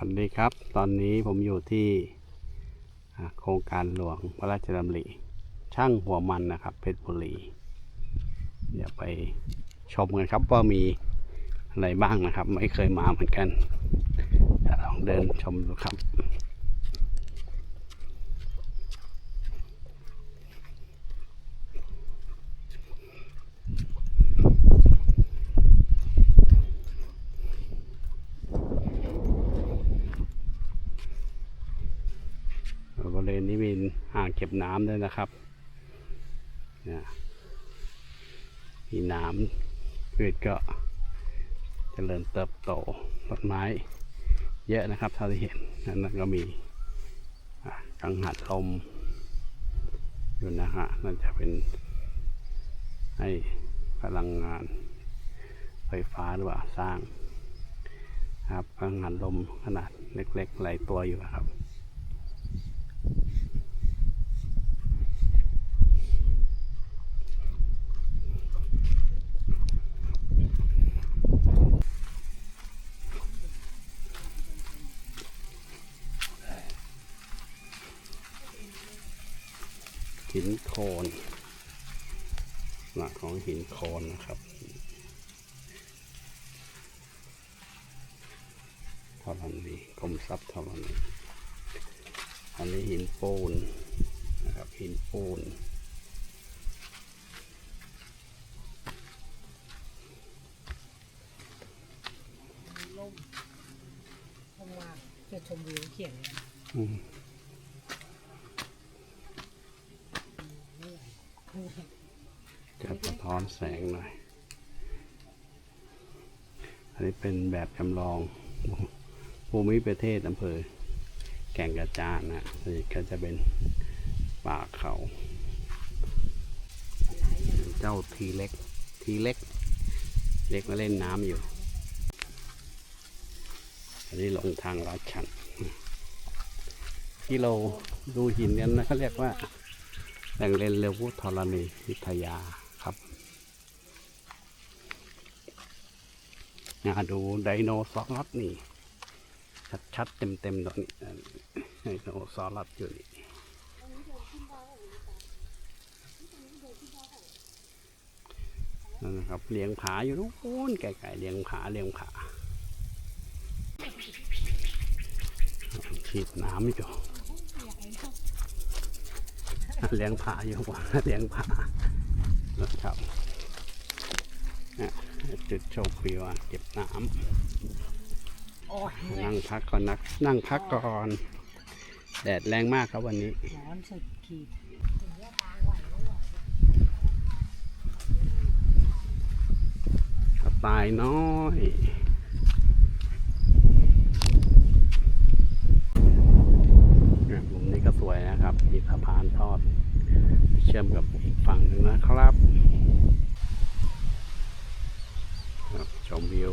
วัสดีครับ ตอนนี้ผมอยู่ที่โครงการหลวงพระราชดำริ ช่างหัวมันนะครับ เพชรบุรี เดี๋ยวไปชมกันครับว่ามีอะไรบ้างนะครับ ไม่เคยมาเหมือนกันลองเดินชมดูครับ บริเวณนี้มีอ่างเก็บน้ำด้วยนะครับเนี่ยมีน้ำพืชก็เจริญเติบโตต้นไม้ เยอะนะครับเท่าที่เห็นนั่นก็มีกังหัดลมอยู่นะฮะนั่นจะเป็นให้พลังงานไฟฟ้าหรือว่าสร้างครับกังหัดลมขนาดเล็กๆหลายตัวอยู่นะครับ หินโคนหลักของหินโคนนะครับธรณีกรมทรัพย์ธรณีอันนี้หินปูนนะครับหินปูนล่มลงมาจะชมวิวเขียนเลย อืม เหนื่อยเหนื่อย จะสะท้อน แสงหน่อย อันนี้เป็นแบบจำลองภูมิประเทศอำเภอ แก่งกระจานนะนี่ก็จะเป็นป่าเขา เจ้าทีเล็ก ทีเล็ก เล็กมาเล่นน้ำอยู่ อันนี้ลงทางลาดชันที่เราดูหินกันนะเขาเรียกว่าแหล่งเรียนเรือวุธรณีวิทยา ครับมาดูไดโนเสาร์นี่ ชัดๆ เต็มๆตรงนี้ไดโนเสาร์อยู่นี่นะครับเลี้ยงผาอยู่นู้นไกลๆเลี้ยงผาเลี้ยงผาฉีดน้ำอยู่เลี้ยงผาอยู่ว่าเลี้ยงผานะครับเนี่ย จุดชมวิวอะเก็บน้โอ้ยเหนื่ำอยนั่งพักก่อนนักนั่งพักก่อน แดดแรงมากครับวันนี้ร้อนสุดขีดกระต่ายน้อยเนี่ยมุมนี้ก็สวยนะครับ มีสะพานทอด เชื่อมกับอีกฝั่งหนึ่งนะครับครับชมวิว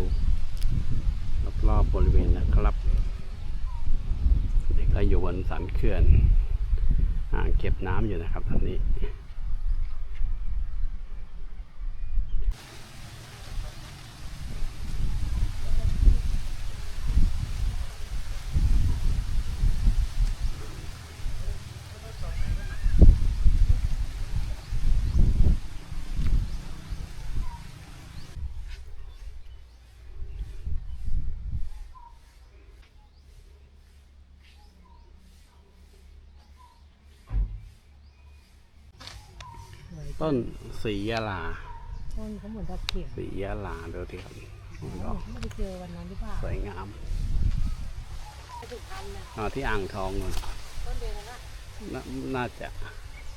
รอบๆบริเวณนะครับ นสันเขื่อนอ่างเก็บน้ำอยู่นะครับตอนนี้ ต้นสียาลาต้นเขาเหมือนดอกเขียนสียาลาดูที่ครับดอกไม่ได้เจอวันนั้นหรือเปล่าสวยงามสุพรรณนะอ่าที่อ่างทองนู่นต้นเดียวกันนะนาน่าจะ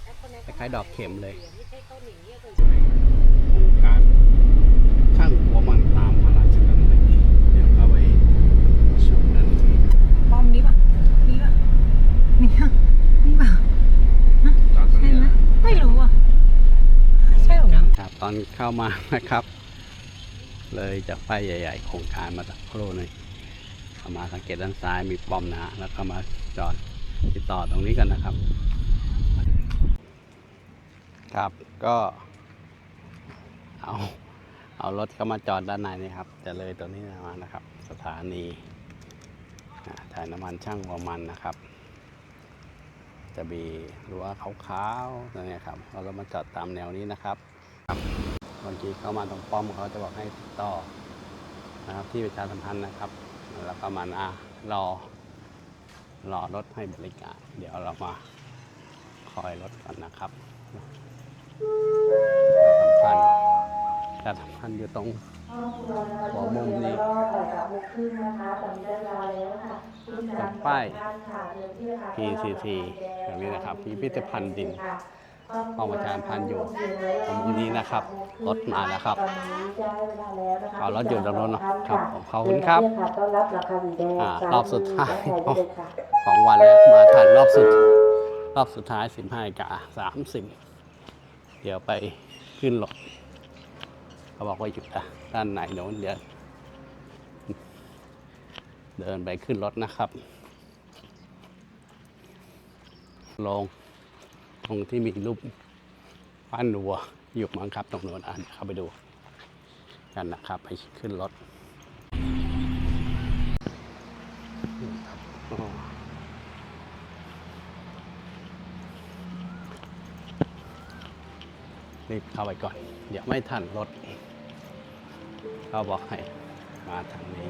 แล้วต้นนี้คล้ายๆดอกเข็มเลยไม่ใช่ต้นหนิงเนี่ยคือโครงการช่างหัวมันตามพระราชดำริเดี๋ยวเข้าไปชมกันป้อมนี้ป่ะนี่ป่ะนี่ป่ะนี่ป่ะจอดตรงใช่นี้ไหมนะไม่รู้อะใช่เหรอ ครับตอนเข้ามานะครับ เลยจากป้ายใหญ่ ๆ โครงการมาสักครู่หนึงเข้ามาสังเกตด้านซ้ายมีป้อมนะแล้วก็มาจอดติดต่อตรงนี้กันนะครับ ครับก็เอาเอารถเข้ามาจอดด้านในนี่ครับ จะเลยตัวนี้มานะครับ สถานีถ่ายน้ำมันช่างหัวมันนะครับ จะมีรั้วขาวๆนั่นเนี่ยครับ เรามาจอดตามแนวนี้นะครับ บางทีเข้ามาตรงป้อมเขาจะบอกให้ติดต่อนะครับที่ประชาสัมพันธ์นะครับ แล้วก็มานารอรอรถให้บริการ เดี๋ยวเรามาคอยรถก่อนนะครับสัมพันธ์ประชาสัมพันธ์อยู่ตรงหัวมุมนี้กับป้าย PCC แบบนี้นะครับพิพิธภัณฑ์ดิน ห้องประชาสัมพันธ์อยู่ตรงมุมนี้นะครับ รถมาแล้วครับเอารถอยู่ตรงนู้นเนอะครับผมขอบคุณครับต้อนรับราคาสีแดงอ่าสามรอบสุดท้ายสิบห้เลยค่ะสองวันแล้วมาถ่ายรอบสุด รอบสุดท้ายสิบห้ากาสามสิบเดี๋ยวไปขึ้นรถเขาบอกว่าอยู่ด้านไหนโน้นเดี๋ยวเดินไปขึ้นรถนะครับ ลง ตรงที่มีรูปปั้นวัวอยู่มั้งครับตรงโน้นอ่านเข้าไปดูกันนะครับ ไปขึ้นรถนี่ครับอ๋อรีบเข้าไปก่อน เดี๋ยวไม่ทันรถเขาบอกให้มาทางนี้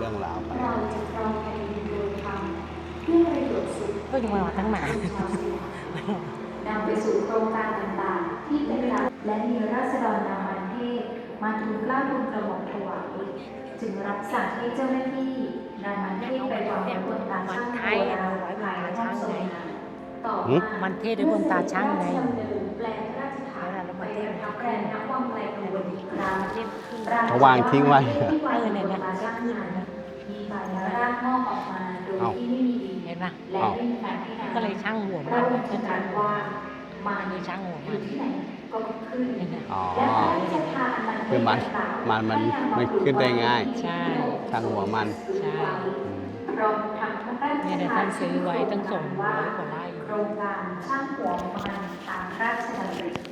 เรื่องราวกันเราจะครองแผ่นดินโดยธรรมเพื่อประโยชน์สุขก็ยังมาทั้งหนาชาวสยามนำไปสู่โครงการต่างๆ ที่เป็นหลักและมีราษฎรนามันเทศมาทูลเกล้าทูลกระหม่อมถวายจึงรับสั่งให้เจ้าหน้าที่นำมันเทศไปวางไว้บนตาช่างโบราณภายในห้องทรงงานต่อมามันเทศด้วยบนตาช่างไง เทศขึ้นเขาวางทิ้งไว้เออเนี่ยเนี่ยมีใบร่างงอกออกมาโดยเอ้าที่ไม่มีดินเห็นปะและไม่มีการพิจารณาก็เลยช่างหัวพมัระนองค์ตรัสว่ามามีในช่างหัวอมัยู่นที่ไหนก็ขึ้นเห็นไหมอ๋อและพระราชทานอันคือมันมันมันมันขึ้นได้ง่ายใช่ช่างหัวมันใช่อืมรองทำพระราชเนี่ยเดี๋ยวท่านซื้อไว้ตั้งสองร้อยกว่าไร่โครงการช่างหัวมันตามราชดำริ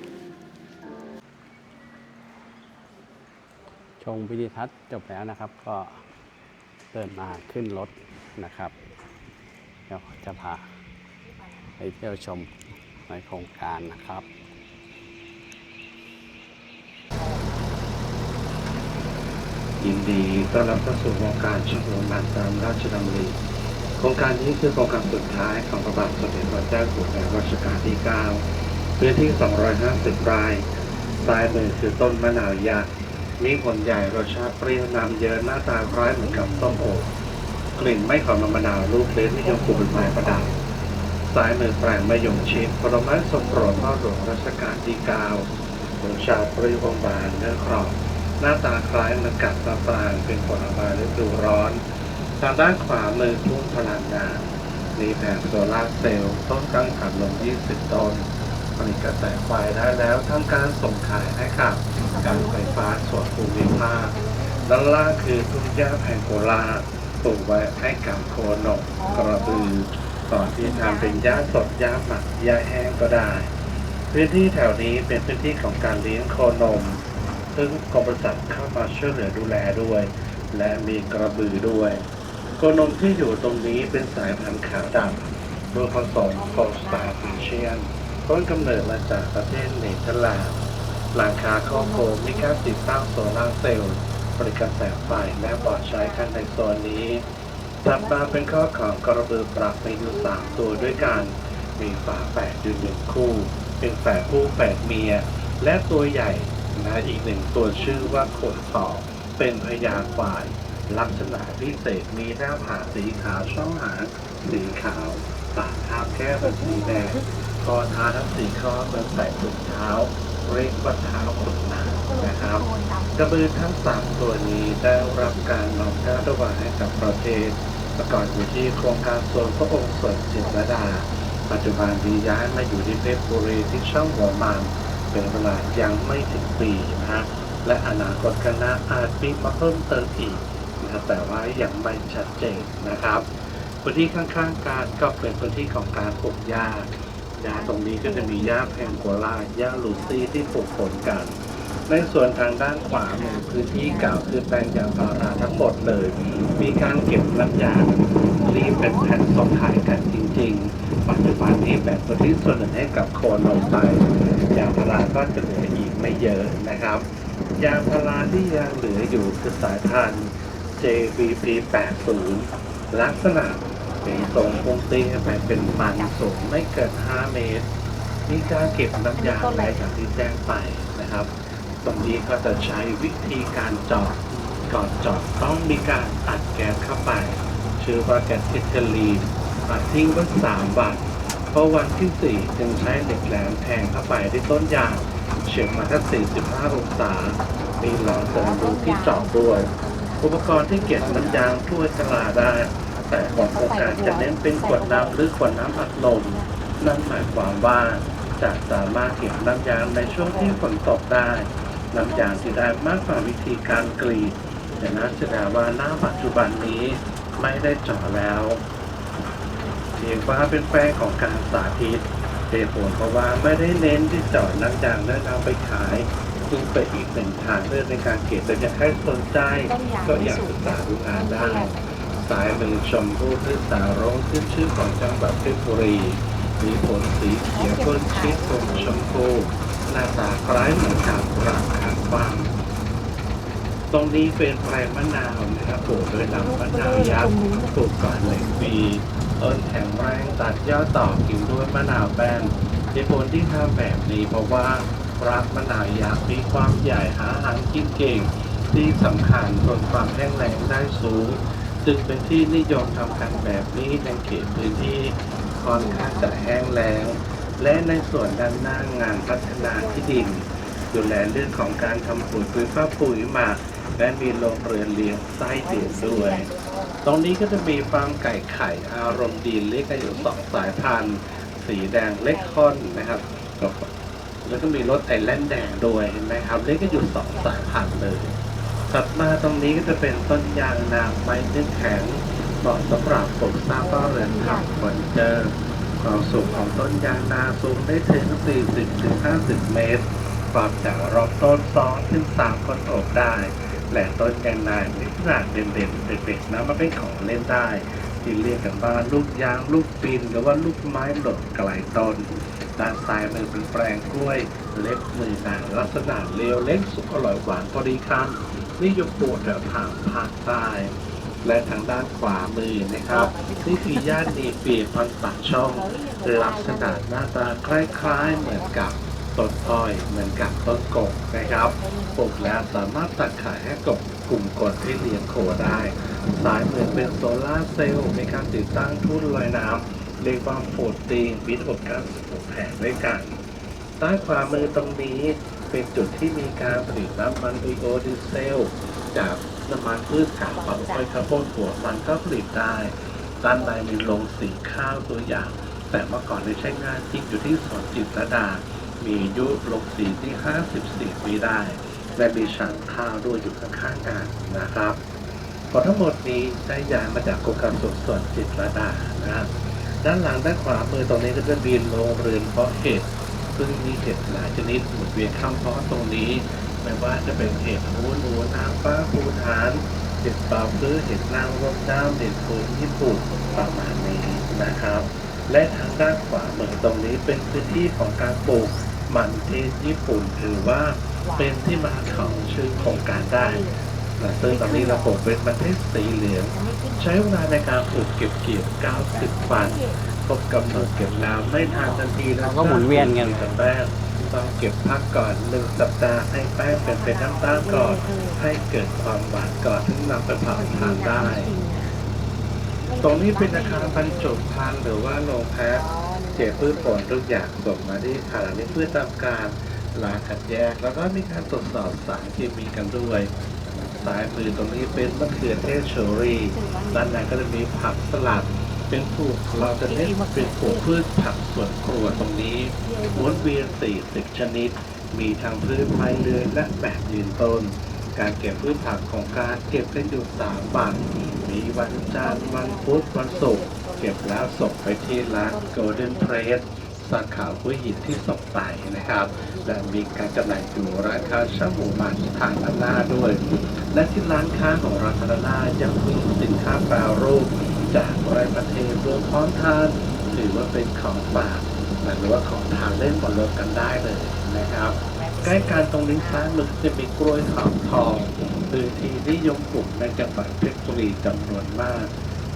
ชมวิดีทัศน์จบแล้วนะครับ ก็เดินมาขึ้นรถนะครับเดี๋ยวจะพาไปเที่ยวชมในโครงการนะครับยินดีต้อนรับเข้าสู่โครงการชมรมบานตามราชดำริโครงการนี้คือโครงการสุดท้ายของพระบาทสมเด็จพระเจ้าอยู่หัวรัชกาลที่ 9 พื้นที่ 250 ไร่ซ้ายมือคือต้นมะนาวยักษ์ มีผลใหญ่รสชาติเปรี้ยวนำเยอะหน้าตาคล้ายเหมือนกับส้มโอกลิ่นไม่ของมะนาวลูกเล็กนิยมปลูกเป็นไม้ประดับซ้ายมือแปลงมะยงชิดผลไม้สมโปรดพ่อหลวงรัชกาลที่9รสชาติเปรี้ยวบางๆเนื้อกรอบหน้าตาคล้ายมันกัดมะปรางเป็นผลไม้ฤดูร้อน ทางด้านขวามือทุ่งพลังงานมีแผงโซลาร์เซลล์ต้นกังหันลม 20 ต้นผลิตกระแสไฟได้แล้วทำการส่งขายให้กับ การไฟฟ้าส่วนภูมิภาคด้านล่างคือทุ่งหญ้าแพงโกลาปลูกไว้ให้กับโคนกกระบือก่อนที่ทำเป็นหญ้าสดหญ้าหมักหญ้าแห้งก็ได้ พื้นที่แถวนี้เป็นพื้นที่ของการเลี้ยงโคนม ซึ่งกรมปศุสัตว์เข้ามาช่วยเหลือดูแลด้วย และมีกระบือด้วยโคนมที่อยู่ตรงนี้เป็นสายพันธุ์ขาวดำโดยผสมโคสตาร์ฟิเชียนต้นกำเนิดมาจากประเทศเนเธอร์แลนด์ หลังคาครอบโคมมีการติดตั้งโซลาร์เซลล์ผลิตกระแสไฟและปลอดใช้กันในโซนนี้ ถัดมาเป็นข้อของกระบือปรับมีอยู่สามตัวด้วยกัน มีฝาแฝดอยู่หนึ่งคู่ เป็นแฝดผู้แฝดเมีย และตัวใหญ่นะอีกหนึ่งตัวชื่อว่าขนต่อเป็นพญาควาย ลักษณะพิเศษมีหน้าผากสีขาวช่องหางสีขาวปากคาแก้มเป็นสีแดงคอเท้าทั้งสี่ข้อเป็นใส่ถุงเท้า เรียกว่าเท้าขนหนานะครับ กระบือทั้งสามตัวนี้ได้รับการน้อมเกล้าถวายให้กับประเทศ ประกอบอยู่ที่โครงการส่วนพระองค์ส่วนจิตรลดา ปัจจุบันดีย้ายมาอยู่ที่เพชรบุรีที่ช่องหัวหมันเป็นเวลายังไม่ถึงปีนะฮะและอนาคตข้างหน้าอาจมีมาเพิ่มเติมอีกนะแต่ว่ายังไม่ชัดเจนนะครับพื้นที่ข้างๆการก็เป็นพื้นที่ของการปลูกหญ้า หญ้าตรงนี้ก็จะมีหญ้าแพงโกลาหญ้าลูซี่ที่ปลูกผลกัน ในส่วนทางด้านขวามือพื้นที่เก่าคือแปลงยางพาราทั้งหมดเลย มีการเก็บน้ำยางรีบเป็นแผ่นส่งขายกันจริง ๆ ปัจจุบันนี้แบ่งพื้นที่ส่วนหนึ่งให้กับโคนลงไปยางพาราก็จะเหลืออีกไม่เยอะนะครับ ยางพาราที่ยังเหลืออยู่คือสายพันธุ์ JVP 80 ลักษณะ เป็นทรงพุ่งเตี้ยไปเป็นมันสูงไม่เกิน 5 เมตร มีการเก็บน้ำยางในอย่างที่แจ้งไปนะครับ ตรงนี้ก็จะใช้วิธีการเจาะก่อนเจาะต้องมีการอัดแก๊สเข้าไป ชื่อว่าแก๊สทิเทอรีนอัดทิ้งไว้สามวันเพราะวันที่สี่จึงใช้เหล็กแหลมแทงเข้าไปที่ต้นยางเฉียงมาแค่45 องศา มีหลอดเสริมรูที่เจาะด้วย อุปกรณ์ที่เก็บน้ำยางทั่วตลาดได้ แต่ของโครงการจะเน้นเป็นขวดน้ำหรือขวดน้ำอัดลม นั่นหมายความว่าจะสามารถเก็บน้ำยางในช่วงที่ฝนตกได้ น้ำยางที่ได้มากกว่าวิธีการกรีดแต่นั้นแสดงว่าหน้าปัจจุบันนี้ไม่ได้เจาะแล้วเรียกว่าเป็นแปลงของการสาธิตเหตุผลเพราะว่าไม่ได้เน้นที่เจาะน้ำยางแล้วเอาไปขายซึ่งเป็นอีกหนึ่งทางเลือกในการเก็บแต่ยังใครสนใจก็อยากศึกษาดูงานได้ สายมือชมพู่พฤกษาร้องขึ้นชื่อของจังหวัดเพชรบุรี มีผลสีเขียวต้นชิดตรงชมพูหน้าตาคล้ายเหมือนกับราคาฟังตรงนี้เป็นแปลงมะนาวนะครับปลูกโดยลำมะนาวยักษ์ปลูกก่อนหนึ่งปีต้นแข็งแรงตัดยอดต่อกิ่งด้วยมะนาวแบนเหตุผลที่ทำแบบนี้เพราะว่ารักมะนาวยักษ์มีความใหญ่หาอาหารกินเก่ง ที่สำคัญทนความแห้งแล้งได้สูง จึงเป็นที่นิยมทำกันแบบนี้ในเขตพื้นที่ค่อนข้างจะแห้งแล้ง และในส่วนด้านหน้างานพัฒนาที่ดิน ดูแลเรื่องของการทำปุ๋ยปุ๋ยฟ้าปุ๋ยหมักและมีโรงเรือนเลี้ยงไส้เดือนด้วย ตรงนี้ก็จะมีฟาร์มไก่ไข่อารมณ์ดีเล็กกันอยู่สองสายพันธุ์ สีแดงเล็กค่อนนะครับแล้วก็แล้วก็มีรถไอแลนด์แดงด้วยเห็นไหมครับ เล็กก็อยู่สองสายพันธุ์เลย ถัดมาตรงนี้ก็จะเป็นต้นยางนาไม้เนื้อแข็งเหมาะสำหรับปลูกสร้างบ้านเรือนทำเฟอร์นิเจอร์ความสูงของต้นยางนาสูงได้ถึง 40-50 เมตร ความจากรอบต้น2ถึง3คนโอบได้ และต้นยางนามีขนาดเด่นๆเด็กๆนะมันเป็นของเล่นได้ ที่เรียกกันว่าลูกยางลูกปีนหรือว่าลูกไม้หล่นไกลต้น ด้านซ้ายมือเป็นแปลงกล้วย เล็บมือนางลักษณะเรียวเล็กสุกอร่อยหวานพอดีคำ นิยมปลูกแถวทางภาคใต้ และทางด้านขวามือนะครับ นี่คือย่านนีเปียพันปากช่อง ลักษณะหน้าตาคล้ายๆเหมือนกับต้นอ้อยเหมือนกับต้นกกนะครับปลูกแล้วสามารถตัดขายให้กับกลุ่มกดที่เลี้ยงโคได้สายเหมือนเป็นโซลาเซลล์ในการติดตั้งทุ่นลอยน้ำเรียกว่าโฟดตีนมีทั้งหมด96แผงด้วยกันใต้ขวามือตรงนี้ เป็นจุดที่มีการผลิตน้ำมันไบโอดีเซล จากน้ำมันพืชจากฝักอ้อยข้าวโพดหัวมันก็ผลิตได้ ด้านในมีโรงสีข้าวตัวอย่าง แต่เมื่อก่อนได้ใช้งานจริงอยู่ที่สวนจิตรดา มีอายุโรงสีที่ 54 ปีได้ และมีฉางข้าวด้วยอยู่ข้างๆกันนะครับพอทั้งหมดนี้ได้ยามาจากโครงการสวนสวนจิตรดานะครับด้านหลังด้านขวามือตรงนี้ก็จะมีโรงเรือนเพาะเห็ด ซึ่งมีเห็ดหลายชนิดหมุนเวียนข้ามเพาะตรงนี้ไม่ว่าจะเป็นเห็ดหูหนูนางฟ้าภูฐานเห็ดป่าคือเห็ดนางรมน้ำเห็ดโคนญี่ปุ่นประมาณนี้นะครับ และทางด้านขวามือตรงนี้เป็นพื้นที่ของการปลูกมันเทศญี่ปุ่นถือว่าเป็นที่มาของชื่อโครงการได้นะซึ่งตอนนี้เราปลูกเป็นมันเทศสีเหลือง ใช้เวลาในการปลูกเก็บเกี่ยว 90 วัน ครบกำหนดเก็บแล้วไม่ทานทันทีแล้วเราก็หมุนเวียนกัน กับแป้งต้องเก็บพักก่อนหนึ่งสัปดาห์ให้แป้งเป็นเป็นน้ำตาลก่อน ให้เกิดความหวานก่อนถึงนำไปเผาทานได้ ตรงนี้เป็นอาคารบรรจุภัณฑ์หรือว่าโรงแพ็คเก็บพืชผลทุกอย่างส่งมาที่ฐานนี้เพื่อทำการล้างขัดแยก แล้วก็มีการตรวจสอบสารเคมีกันด้วยสายมือตรงนี้เป็นมะเขือเทศเชอรี่ด้านในก็จะมีผักสลัด เป็นปลูกเราจะเน้นเป็นปลูกพืชผักสวนครัวตรงนี้หมุนเวียน40 ชนิด มีทั้งพืชไม้เลื้อยและแบบยืนต้น การเก็บพืชผักของการเก็บกันอยู่สามวันมีวันจันทร์วันพุธวันศุกร์เก็บแล้วส่งไปที่ร้าน Golden Press สาขาหัวหินที่ส่งไปนะครับ และมีการจำหน่ายอยู่ร้านค้าช่างหมูหมันทางด้านหน้าด้วย และที่ร้านค้าของเราทางด้านหน้ายังมีสินค้าแปรรูป จากไร่ประเทศรวมพร้อมทาน ถือว่าเป็นของฝากหรือว่าของทานเล่นบนรถกันได้เลยนะครับ ใกล้กันตรงนี้ซ้ายมือจะมีกล้วยหอมทองพื้นที่นิยมปลูกในจังหวัดเพชรบุรีจำนวนมาก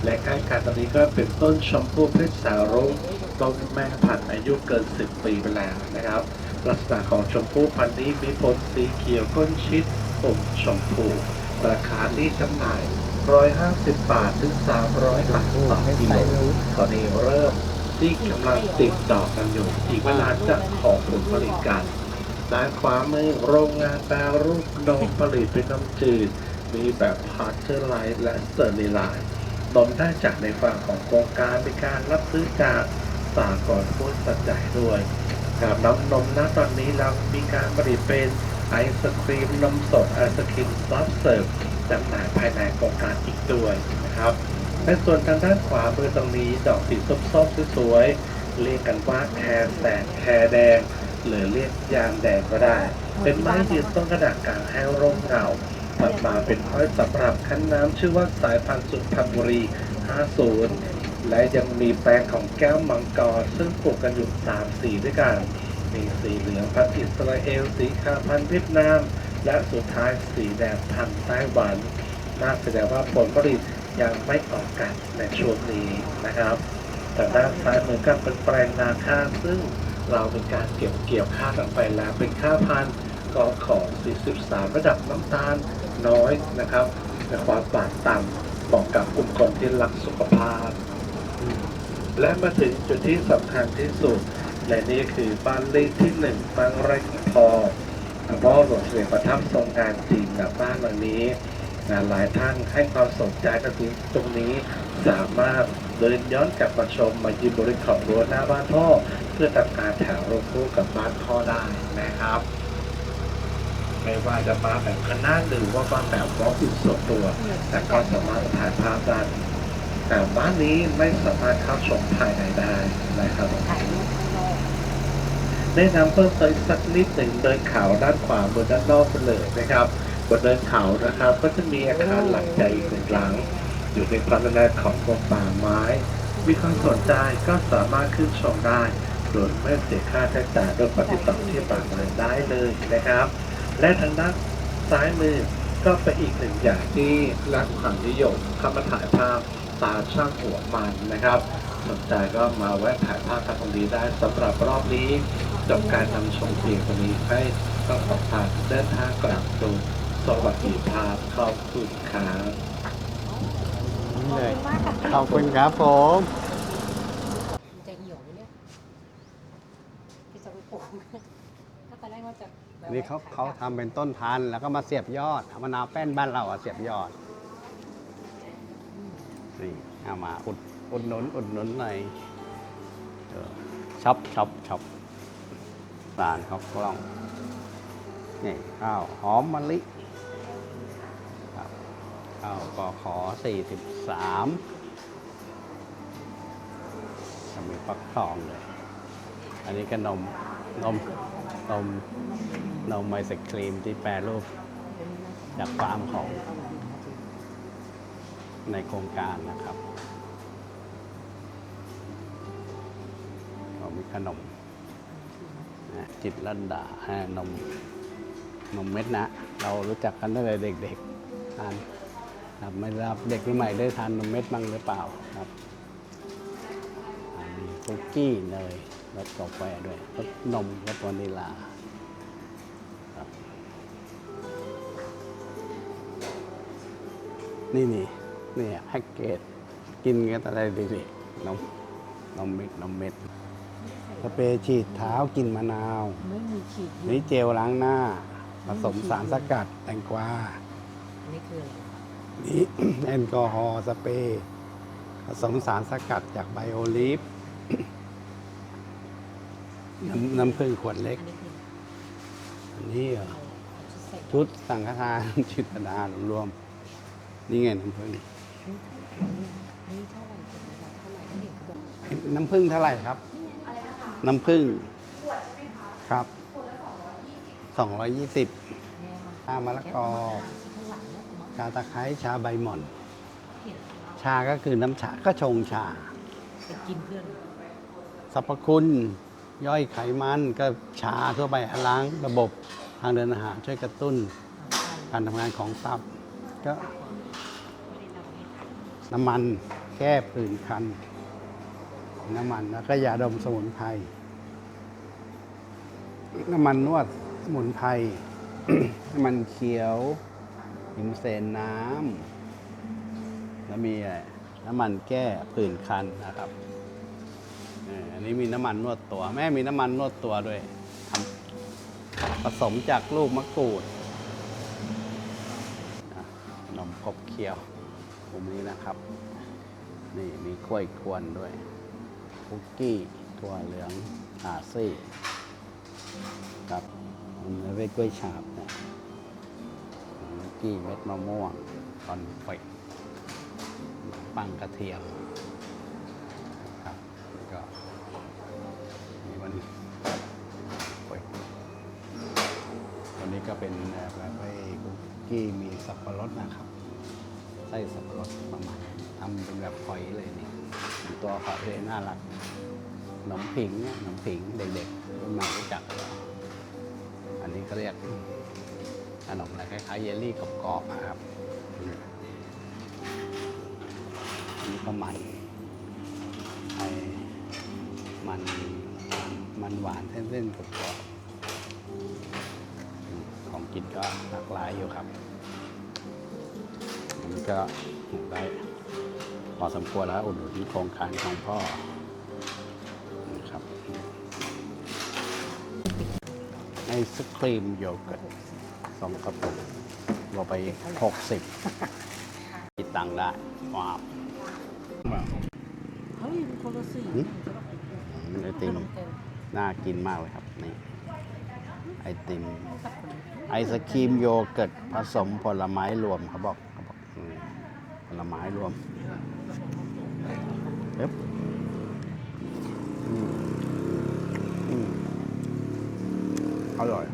และใกล้กันตรงนี้ก็เป็นต้นชมพู่เพชรสาวรุ้งต้นแม่พันธุ์อายุเกิน 10 ปีไปแล้วนะครับ ลักษณะของชมพู่พันธุ์นี้มีผลสีเขียวก้นชิดอมชมพูราคาที่จำหน่าย 150 บาท ถึง 300 บาทต่อกิโลตอนนี้เริ่มที่กำลังติดดอกันอยู่ อีกไม่นานจะออกผลผลิตกันด้านขวามือโรงงานแปรรูปนมผลิตเป็นนมจืด มีแบบพาสเจอร์ไลท์และสเตอร์ลิไลท์นมได้จากในฝั่งของโครงการเป็นการรับซื้อจากสากลผู้สัจใหญ่ด้วยกับน้ำนมณตอนนี้เรามีการผลิตเป็นไอศครีมนมสดไอศครีมซอฟเสิร์ฟ จำหน่ายภายในโครงการอีกด้วยนะครับและส่วนทางด้านขวามือตรงนี้ดอกสีส้มๆสวยๆเรียกกันว่าแคร์แสนแคร์แดง หรือเรียกยางแดงก็ได้ เป็นไม้ยืนต้นกระดาษกลางแห้งร่มเงาถัดมาเป็นอ้อยสำหรับคั้นน้ำชื่อว่าสายพันธุ์สุพรรณบุรี 50 และยังมีแปลงของแก้วมังกรซึ่งปลูกกันอยู่ 3 สีด้วยกัน มีสีเหลืองพันธุ์อิสราเอล สีขาวพันธุ์เวียดนาม และสุดท้ายสีแดงพันไต้หวันน่าแสดงว่าผลผลิตยังไม่ออกกันในช่วงนี้นะครับ แต่ด้านซ้ายมือก็เป็นแปลงนาข้าวซึ่งเราเป็นการเก็บเกี่ยวข้าวกันไปแล้วเป็นข้าวพันธุ์กอของ43 ระดับน้ำตาลน้อยนะครับในความหวานต่ำเหมาะกับกลุ่มคนที่รักสุขภาพ และมาถึงจุดที่สำคัญที่สุด และนี่คือบ้านเลขที่หนึ่งบางไร่ทอ งพ่อหลวงเสด็จประทับทรงงานจริงกับบ้านหลังนี้หลายท่านให้ความสนใจก็คือตรงนี้สามารถเดินย้อนกลับมาชมมายืนบริขอบรั้วหน้าบ้านพ่อเพื่อทำการถ่ายรูปคู่กับบ้านพ่อได้นะครับ ไม่ว่าจะมาแบบคณะหรือว่ามาแบบวอล์กอินส่วนตัว แต่ก็สามารถถ่ายภาพได้แต่บ้านนี้ไม่สามารถเข้าชมภายในได้นะครับ ถ่ายรูปข้างนอก แนะนำเพิ่มเติมสักนิดหนึ่งเดินเขาด้านขวาบนด้านนอกไปเลยนะครับบนเดินเขานะครับ ก็จะมีอาคารหลังใหญ่อีกหนึ่งหลัง อยู่ในความดูแลของกรมป่าไม้ มีความสนใจก็สามารถขึ้นชมได้โดยไม่เสียค่าใช้จ่ายโดยปฏิบัติที่ป่าไม้ได้เลยนะครับ และทางด้านซ้ายมือก็เป็นอีกหนึ่งอย่างที่รักความนิยมเข้ามาถ่ายภาพตาช่างหัวมันนะครับ สนใจก็มาแวะถ่ายภาพกันตรงนี้ได้สำหรับรอบนี้จบการนำชมเพียงตรงนี้ให้ต้องขอพาเดินทางกลับสู่สวัสดิภาพขอบคุณครับนี่เลยขอบคุณครับผมมันจะเหี่ยวไหมเนี่ยที่จะไปปลูกถ้าตอนแรกว่าจะแบบว่นี่เขาขยเขาทำเป็นต้นพันธุ์แล้วก็มาเสียบยอดเอามะนาวแป้นบ้านเราอะเสียบยอดนี่เอามาอุด อุดหนุนอุดหนุนหน่อยช็อปช็อปช็อปร้านเขากล้องนี่ข้าวหอมมะลิครับข้าวกอขอสี่สิบสามจะมีฟักทองเลย อันนี้ก็นมนมนมนมไอศครีมที่แปรรูปจากฟาร์มของในโครงการนะครับ ขนมจิตลันดานมนมเม็ดนะ เรารู้จักกันตั้งแต่เด็กๆทานครับไม่ราบเด็กรุ่นใหม่ได้ทานนมเม็ดบ้างหรือเปล่าครับมีคุกกี้เนยรสกาแฟด้วยรสนมรสวานิลาครับนี่นี่นี่แพ็กเกจกินกันอะไรดีๆนมนมเม็ดนมเม็ด สเปรย์ฉีดเท้ากินมะนาว ไม่มีขีดนี่เจลล้างหน้า ผสมสารสกัดแตงกวาอันนี้คืออะไรนี่ แอลกอฮอล์สเปรย์ผสมสารสกัดจากไบโอลีฟ น้ำน้ำผึ้งขวดเล็ก อันนี้คืออันนี้เหรอ เอาชุดใส่ชุดสังฆทานจิตนารวมๆนี่ไงน้ำผึ้งนี่เท่าไหร่เป็นราคาเท่าไหร่ที่เห็นเขาบอกน้ำผึ้งเท่าไหร่ครับ น้ำผึ้งครับสองร้อยยี่สิบแม่มาชามะละกอข้างหลังเนี่ยมาชาตะไคร้ชาใบหม่อนเห็นชาก็คือน้ำชาก็ชงชาไปกินเพื่อนสรรพคุณย่อยไขมันก็ชาทั่วไปล้างระบบทางเดินอาหารช่วยกระตุ้น การทำงานของตับ ก็ น้ำมันแก้ผื่นคัน น้ำมัน แล้วก็ยาดมสมุนไพรน้ำมันนวดสมุนไพรน้ำมันเขียวหิมเสนน้ำแล้วมีน้ำมันแก้ผื่นคันนะครับอันนี้มีน้ำมันนวดตัว แม่มีน้ำมันนวดตัวด้วยผสมจากลูกมะกรูดขนมกบเคี้ยวมุมนี้นะครับ นี่มีกล้วยกวนด้วย คุกกี้ถั่วเหลืองอาซี่ครับมันเรียกกล้วยฉาบเนี่ยคุกกี้เม็ดมะม่วงคอนเฟกปังกระเทียมครับก็มีวันโอ้วันนี้ก็เป็นแบบไอ้คุกกี้มีสับปะรดนะครับไส้สับปะรดประมาณทำเป็นแบบหอยเลยนี่ ตัวหอยเลยน่ารักขนมผิงเนี่ยขนมผิงเด็กๆรุ่นใหม่รู้จัก อันนี้เขาเรียกขนมอะไรคล้ายๆเยลลี่กรอบๆนะครับอันนี้ก็มันไอ้มันมันหวานเส้นๆกรอบๆของกินก็หลากหลายอยู่ครับอันนี้ก็ อสมควรแล้วอุดหนุนโครงการของพ่อนะครับไอศครีมโยเกิร์ตสองกระปุกรวมไปหกสิบคิดตังค์ได้ว้าวเฮ้ยมันคนละสีหืมไอติมน่ากินมากเลยครับนี่ไอติมไอศครีมโยเกิร์ตผสมผลไม้รวมเขาบอกเขาบอกอืมผลไม้รวม ครับอร่อย